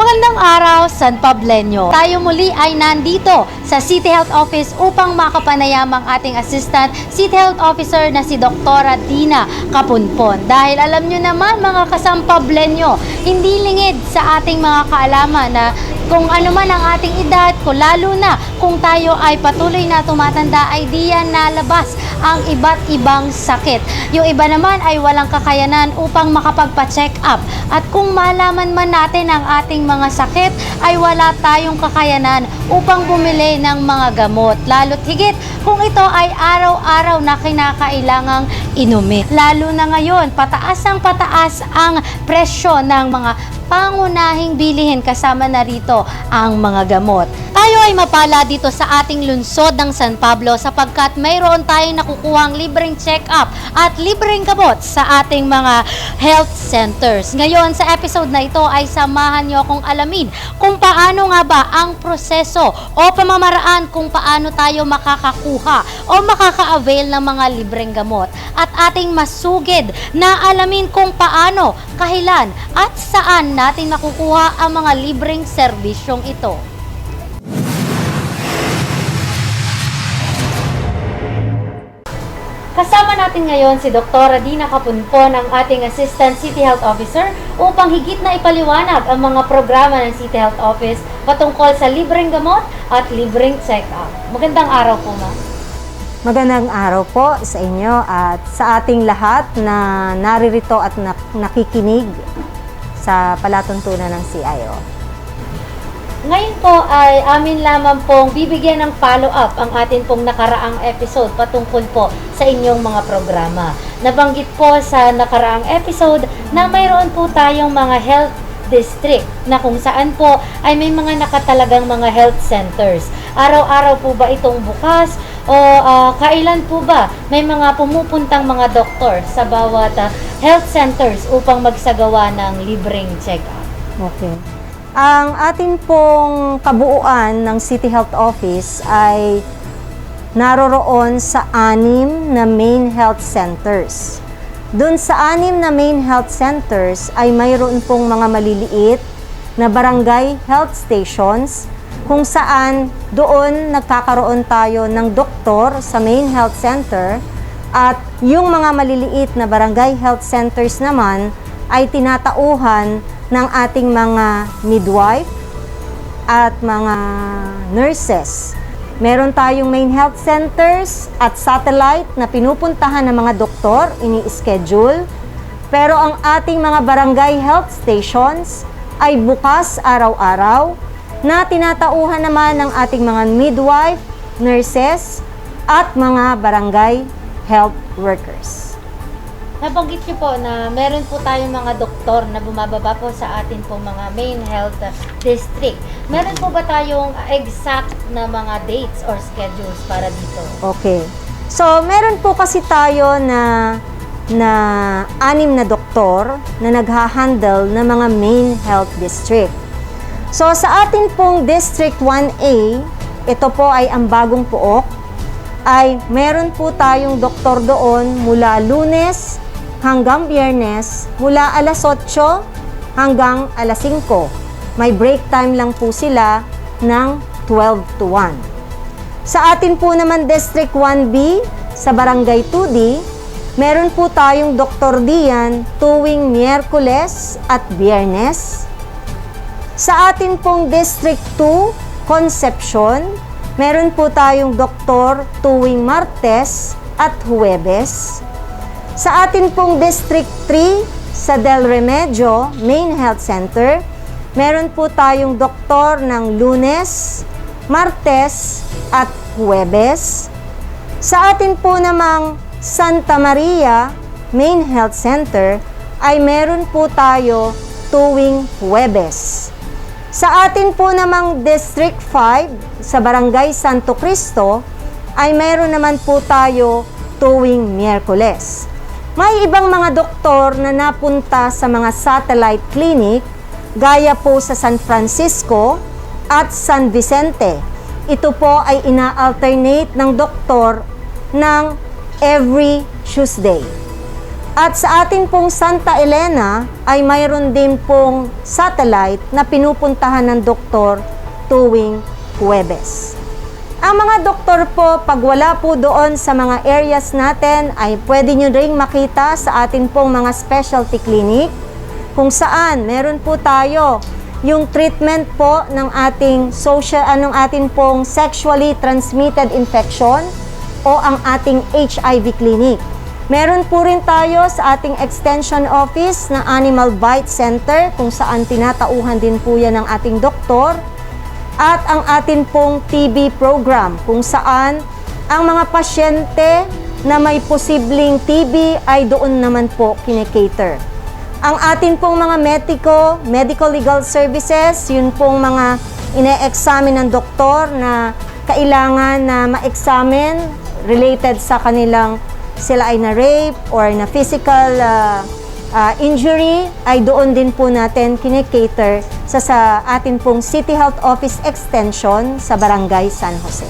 Magandang araw, San Pableño. Tayo muli ay nandito sa City Health Office upang makapanayam ang ating Assistant City Health Officer na si Dr. Dina Kapunpon. Dahil alam nyo naman mga kasampablenyo, hindi lingid sa ating mga kaalaman na kung ano man ang ating edad, kung lalo na kung tayo ay patuloy na tumatanda, ay diyan nalabas ang iba't ibang sakit. Yung iba naman ay walang kakayanan upang makapagpa-check up. At kung malaman man natin ang ating mga sakit, ay wala tayong kakayanan upang bumili ng mga gamot. Lalo't higit kung ito ay araw-araw na kinakailangang inumin. Lalo na ngayon, pataas ang pataas ang presyo ng mga pangunahing bilihin kasama na rito ang mga gamot. Tayo ay mapala dito sa ating lungsod ng San Pablo sapagkat mayroon tayong nakukuhang libreng check-up at libreng gamot sa ating mga health centers. Ngayon sa episode na ito ay samahan niyo akong alamin kung paano nga ba ang proseso o pamamaraan kung paano tayo makakakuha o makaka-avail ng mga libreng gamot at ating masugid na alamin kung paano, kahilan at saan natin makukuha ang mga libreng serbisyong ito. Kasama natin ngayon si Dr. Dina Kapunpon, ang ating Assistant City Health Officer, upang higit na ipaliwanag ang mga programa ng City Health Office patungkol sa libreng gamot at libreng check-up. Magandang araw po, ma'am. Magandang araw po sa inyo at sa ating lahat na naririto at nak- nakikinig sa palatuntunan ng CIO. Ngayon po ay amin lamang pong bibigyan ng follow-up ang atin pong nakaraang episode patungkol po sa inyong mga programa. Nabanggit po sa nakaraang episode na mayroon po tayong mga health district na kung saan po ay may mga nakatalagang mga health centers. Araw-araw po ba itong bukas o ah, kailan po ba may mga pumupuntang mga doktor sa bawat ah, health centers upang magsagawa ng libreng check-up? Okay. Ang atin pong kabuuan ng City Health Office ay naroroon sa anim na main health centers. Doon sa anim na main health centers ay mayroon pong mga maliliit na barangay health stations kung saan doon nagkakaroon tayo ng doktor sa main health center at yung mga maliliit na barangay health centers naman ay tinatauhan ng ating mga midwife at mga nurses. Meron tayong main health centers at satellite na pinupuntahan ng mga doktor, ini-schedule. Pero ang ating mga barangay health stations ay bukas araw-araw na tinatauhan naman ng ating mga midwife, nurses, at mga barangay health workers. Nabanggit niyo po na meron po tayong mga doktor na bumababa po sa atin po mga main health district. Meron po ba tayong exact na mga dates or schedules para dito? Okay. So, meron po kasi tayo na na anim na doktor na nagha-handle ng mga main health district. So, sa atin pong District 1A, ito po ay ang bagong puok, ay meron po tayong doktor doon mula lunes hanggang biyernes, mula alas 8 hanggang alas 5. May break time lang po sila ng 12 to 1. Sa atin po naman District 1B, sa Barangay 2D, meron po tayong Dr. Dian tuwing Miyerkules at Biyernes. Sa atin pong District 2, Concepcion, meron po tayong doktor tuwing Martes at Huwebes. Sa atin pong District 3, sa Del Remedio Main Health Center, meron po tayong doktor ng Lunes, Martes at Huwebes. Sa atin po namang Santa Maria Main Health Center ay meron po tayo tuwing Huwebes. Sa atin po namang District 5 sa Barangay Santo Cristo ay meron naman po tayo tuwing Miyerkules. May ibang mga doktor na napunta sa mga satellite clinic gaya po sa San Francisco at San Vicente. Ito po ay ina-alternate ng doktor ng every Tuesday. At sa atin pong Santa Elena ay mayroon din pong satellite na pinupuntahan ng doktor tuwing Huwebes. Ang mga doktor po, pag wala po doon sa mga areas natin, ay pwede nyo ring makita sa atin pong mga specialty clinic kung saan meron po tayo yung treatment po ng ating social anong atin pong sexually transmitted infection o ang ating HIV clinic. Meron po rin tayo sa ating extension office na Animal Bite Center kung saan tinatauhan din po yan ng ating doktor at ang atin pong TB program kung saan ang mga pasyente na may posibleng TB ay doon naman po kinekater. Ang atin pong mga medico, medical legal services, yun pong mga ine-examine ng doktor na kailangan na ma-examine related sa kanilang sila ay na rape or na physical uh, uh, injury ay doon din po natin kinikater sa, sa atin pong City Health Office Extension sa Barangay San Jose.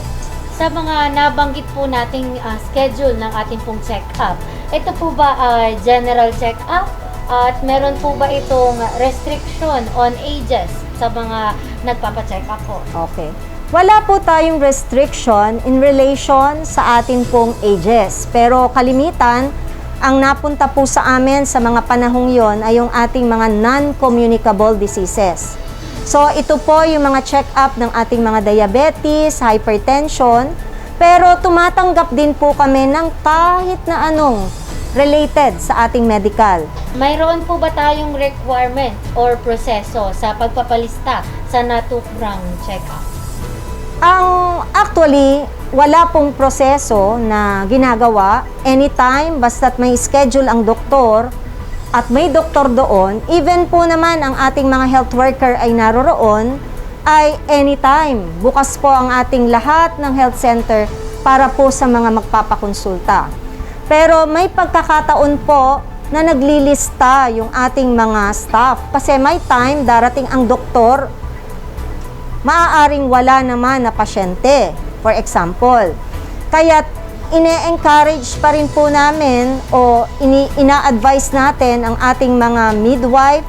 Sa mga nabanggit po nating ah, schedule ng ating pong check-up, ito po ba ay general check-up? At meron po ba itong restriction on ages sa mga nagpapa-check up po? Okay. Wala po tayong restriction in relation sa atin pong ages. Pero kalimitan, ang napunta po sa amin sa mga panahong yon ay yung ating mga non-communicable diseases. So ito po yung mga check-up ng ating mga diabetes, hypertension, pero tumatanggap din po kami ng kahit na anong related sa ating medical. Mayroon po ba tayong requirement or proseso sa pagpapalista sa natukrang check-up? Ang actually, wala pong proseso na ginagawa. Anytime, basta't may schedule ang doktor at may doktor doon, even po naman ang ating mga health worker ay naroroon, ay anytime. Bukas po ang ating lahat ng health center para po sa mga magpapakonsulta. Pero may pagkakataon po na naglilista yung ating mga staff. Kasi may time, darating ang doktor, maaaring wala naman na pasyente, for example. Kaya ine-encourage pa rin po namin o ina-advise natin ang ating mga midwife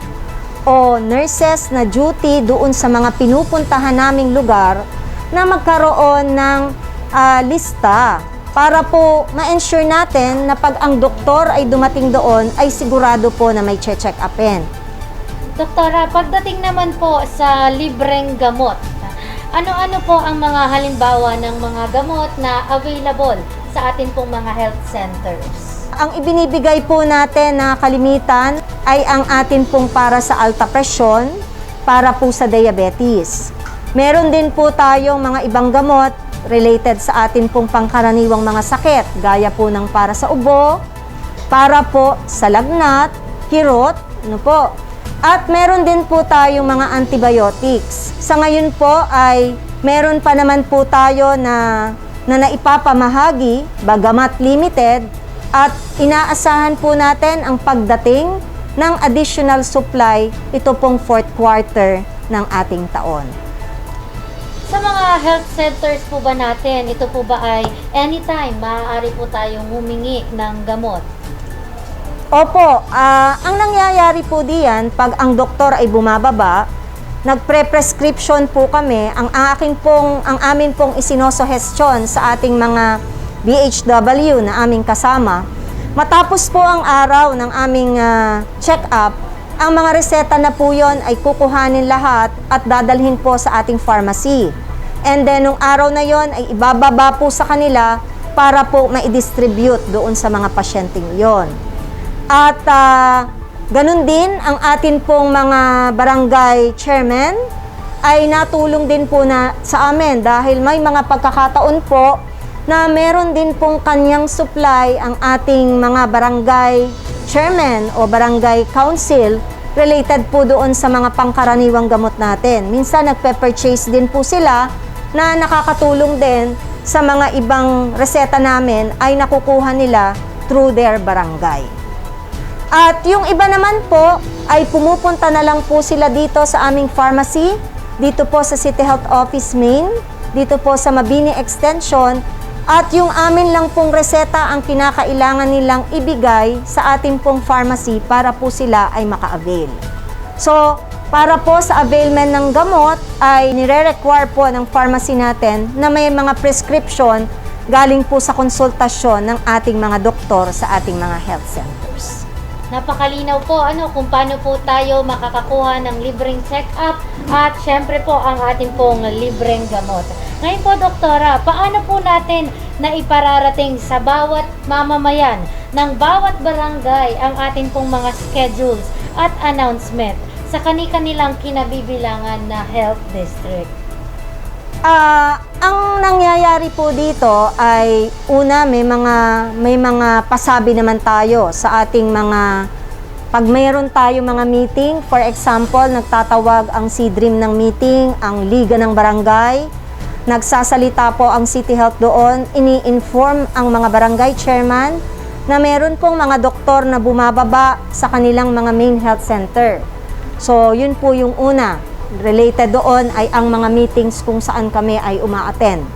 o nurses na duty doon sa mga pinupuntahan naming lugar na magkaroon ng ah, lista para po ma-ensure natin na pag ang doktor ay dumating doon ay sigurado po na may check upin. Doktora, pagdating naman po sa libreng gamot, ano-ano po ang mga halimbawa ng mga gamot na available sa atin pong mga health centers? Ang ibinibigay po natin na kalimitan ay ang atin pong para sa alta presyon, para po sa diabetes. Meron din po tayong mga ibang gamot related sa atin pong pangkaraniwang mga sakit, gaya po ng para sa ubo, para po sa lagnat, kirot, ano po. At meron din po tayong mga antibiotics. Sa ngayon po ay meron pa naman po tayo na na naipapamahagi, bagamat limited, at inaasahan po natin ang pagdating ng additional supply ito pong fourth quarter ng ating taon. Sa mga health centers po ba natin, ito po ba ay anytime maaari po tayong humingi ng gamot? Opo, ah, ang nangyayari po diyan, pag ang doktor ay bumababa, nagpre-prescription po kami, ang akin pong, ang amin pong isinosuhestyon sa ating mga BHW na aming kasama. Matapos po ang araw ng aming ah, check-up, ang mga reseta na po yon ay kukuhanin lahat at dadalhin po sa ating pharmacy. And then, nung araw na yon ay ibababa po sa kanila para po ma-distribute doon sa mga pasyenteng yon. At ah, ganun din ang atin pong mga barangay chairman ay natulong din po na sa amin dahil may mga pagkakataon po na meron din pong kanyang supply ang ating mga barangay chairman o barangay council related po doon sa mga pangkaraniwang gamot natin. Minsan nagpe-purchase din po sila na nakakatulong din sa mga ibang reseta namin ay nakukuha nila through their barangay. At yung iba naman po ay pumupunta na lang po sila dito sa aming pharmacy, dito po sa City Health Office Main, dito po sa Mabini Extension At yung amin lang pong reseta ang kinakailangan nilang ibigay sa ating pong pharmacy para po sila ay maka-avail. So, para po sa availment ng gamot ay nire-require po ng pharmacy natin na may mga prescription galing po sa konsultasyon ng ating mga doktor sa ating mga health centers. Napakalinaw po ano kung paano po tayo makakakuha ng libreng check-up at syempre po ang ating pong libreng gamot. Ngayon po, Doktora, paano po natin na ipararating sa bawat mamamayan ng bawat barangay ang ating pong mga schedules at announcement sa kani-kanilang kinabibilangan na health district? Ah, ang nangyayari po dito ay una may mga may mga pasabi naman tayo sa ating mga pag mayroon tayo mga meeting, for example, nagtatawag ang C-Dream ng meeting, ang Liga ng Barangay, nagsasalita po ang City Health doon, ini-inform ang mga barangay chairman na meron pong mga doktor na bumababa sa kanilang mga main health center. So, yun po yung una. Related doon ay ang mga meetings kung saan kami ay uma-attend.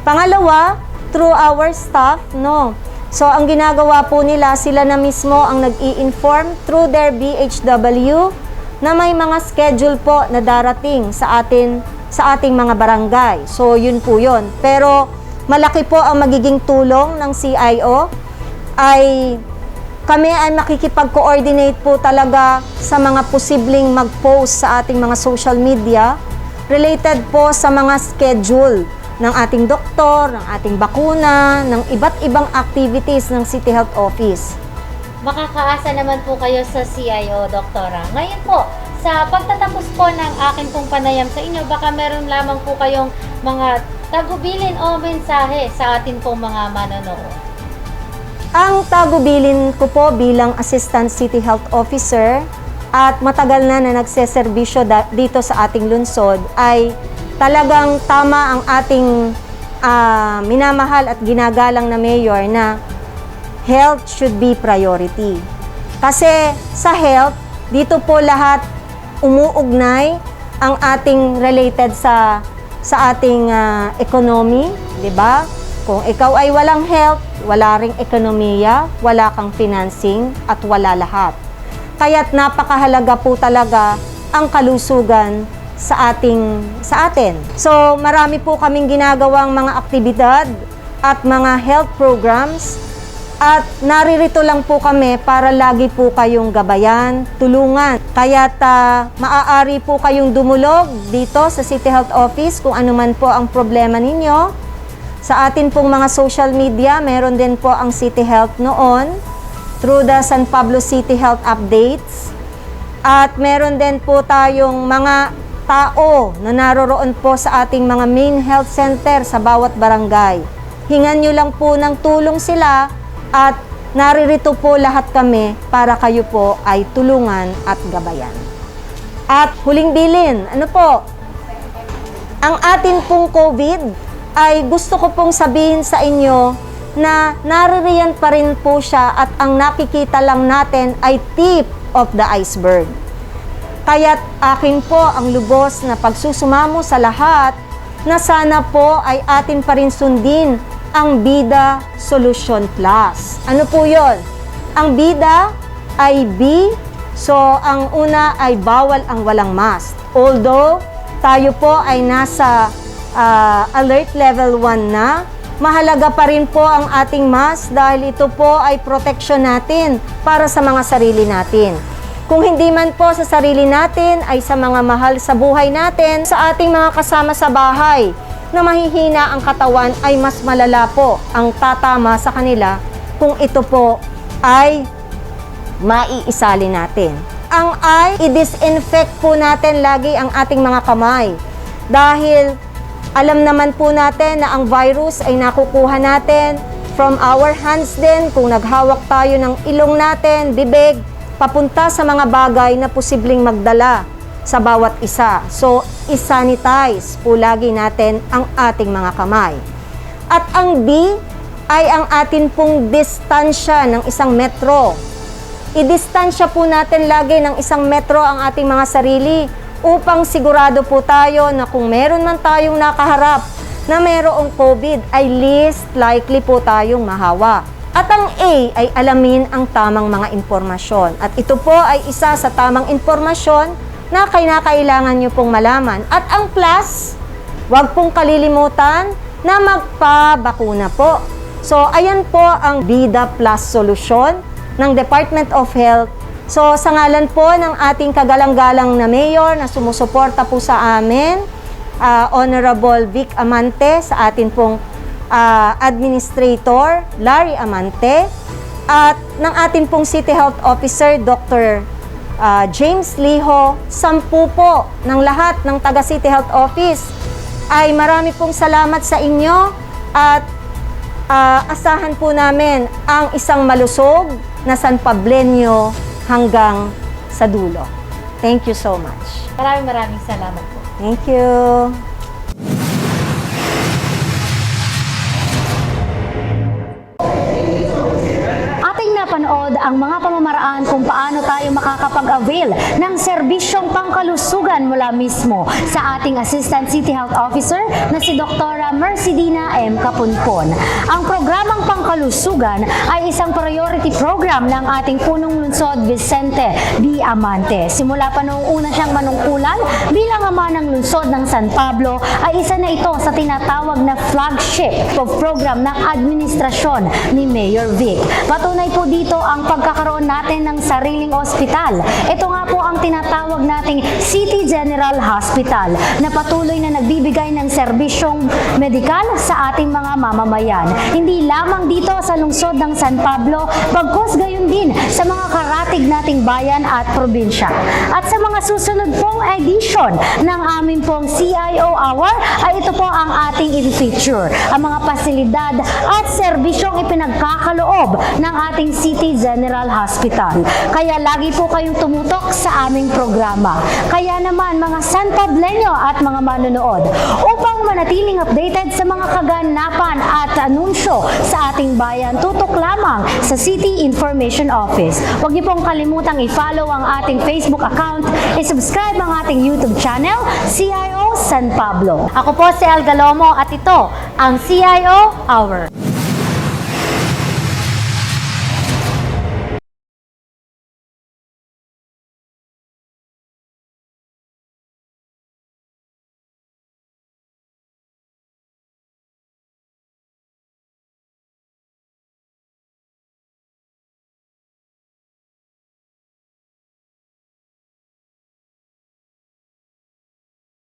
Pangalawa, through our staff, no. So, ang ginagawa po nila, sila na mismo ang nag-i-inform through their BHW na may mga schedule po na darating sa atin sa ating mga barangay. So, yun po yun. Pero, malaki po ang magiging tulong ng CIO ay kami ay makikipag-coordinate po talaga sa mga posibleng mag-post sa ating mga social media related po sa mga schedule ng ating doktor, ng ating bakuna, ng iba't ibang activities ng City Health Office. Makakaasa naman po kayo sa CIO, Doktora. Ngayon po, sa pagtatapos po ng akin pong panayam sa inyo, baka meron lamang po kayong mga tagubilin o mensahe sa atin pong mga manonood. Ang tagubilin ko po bilang Assistant City Health Officer at matagal na na nagseserbisyo dito sa ating lungsod ay talagang tama ang ating ah, minamahal at ginagalang na mayor na health should be priority. Kasi sa health, dito po lahat umuugnay ang ating related sa sa ating ah, economy, 'di ba? Kung ikaw ay walang health, wala ring ekonomiya, wala kang financing at wala lahat. Kaya't napakahalaga po talaga ang kalusugan sa ating sa atin. So, marami po kaming ginagawang mga aktibidad at mga health programs at naririto lang po kami para lagi po kayong gabayan, tulungan. Kaya maaari po kayong dumulog dito sa City Health Office kung ano man po ang problema ninyo. Sa atin pong mga social media, meron din po ang City Health noon through the San Pablo City Health Updates. At meron din po tayong mga tao na naroroon po sa ating mga main health center sa bawat barangay. Hingan nyo lang po ng tulong sila at naririto po lahat kami para kayo po ay tulungan at gabayan. At huling bilin, ano po? Ang atin pong COVID ay gusto ko pong sabihin sa inyo na naririyan pa rin po siya at ang nakikita lang natin ay tip of the iceberg. Kaya't akin po ang lubos na pagsusumamo sa lahat na sana po ay atin pa rin sundin ang Bida Solution Plus. Ano po yon? Ang Bida ay B, so ang una ay bawal ang walang mask. Although tayo po ay nasa ah, alert level 1 na, mahalaga pa rin po ang ating mask dahil ito po ay protection natin para sa mga sarili natin. Kung hindi man po sa sarili natin, ay sa mga mahal sa buhay natin, sa ating mga kasama sa bahay, na mahihina ang katawan ay mas malala po ang tatama sa kanila kung ito po ay maiisali natin. Ang ay, i-disinfect po natin lagi ang ating mga kamay. Dahil alam naman po natin na ang virus ay nakukuha natin from our hands din kung naghawak tayo ng ilong natin, bibig, papunta sa mga bagay na posibleng magdala sa bawat isa. So, isanitize po lagi natin ang ating mga kamay. At ang B ay ang atin pong distansya ng isang metro. I-distansya po natin lagi ng isang metro ang ating mga sarili upang sigurado po tayo na kung meron man tayong nakaharap na mayroong COVID ay least likely po tayong mahawa. At ang A ay alamin ang tamang mga impormasyon. At ito po ay isa sa tamang impormasyon na kinakailangan nyo pong malaman. At ang plus, huwag pong kalilimutan na magpabakuna po. So, ayan po ang BIDA Plus solution ng Department of Health. So, sa ngalan po ng ating kagalang-galang na mayor na sumusuporta po sa amin, ah, Honorable Vic Amante, sa atin pong ah, Administrator Larry Amante, at ng ating pong City Health Officer Dr. ah, James Liho, sampu po ng lahat ng taga City Health Office ay marami pong salamat sa inyo at ah, asahan po namin ang isang malusog na San Pablenyo hanggang sa dulo. Thank you so much. Maraming maraming salamat po. Thank you. Ang mga pamamaraan kung paano tayo makakapag-avail ng serbisyong pangkalusugan mula mismo sa ating Assistant City Health Officer na si Dr. Mercedina M. Kapunpon. Ang programang pangkalusugan ay isang priority program ng ating punong lungsod Vicente B. Amante. Simula pa noong una siyang manungkulan bilang ama ng lungsod ng San Pablo ay isa na ito sa tinatawag na flagship of program ng administrasyon ni Mayor Vic. Patunay po dito ang pagkakaroon natin ng sariling ospital. Ito nga po ang tinatawag nating City General Hospital na patuloy na nagbibigay ng serbisyong medikal sa ating mga mamamayan. Hindi lamang dito sa lungsod ng San Pablo, bagkus gayon din sa mga karatig nating bayan at probinsya. At sa mga susunod pong edition ng aming pong CIO Hour ay ito po ang ating i-feature. Ang mga pasilidad at serbisyong ipinagkakaloob ng ating City General Hospital. Kaya lagi po kayong tumutok sa aming programa. Kaya naman mga San Pableño at mga manonood, upang manatiling updated sa mga kaganapan at anunsyo sa ating bayan, tutok lamang sa City Information Office. Huwag niyo pong kalimutang i-follow ang ating Facebook account, i-subscribe ang ating YouTube channel, CIO San Pablo. Ako po si Al Galomo at ito ang CIO Hour.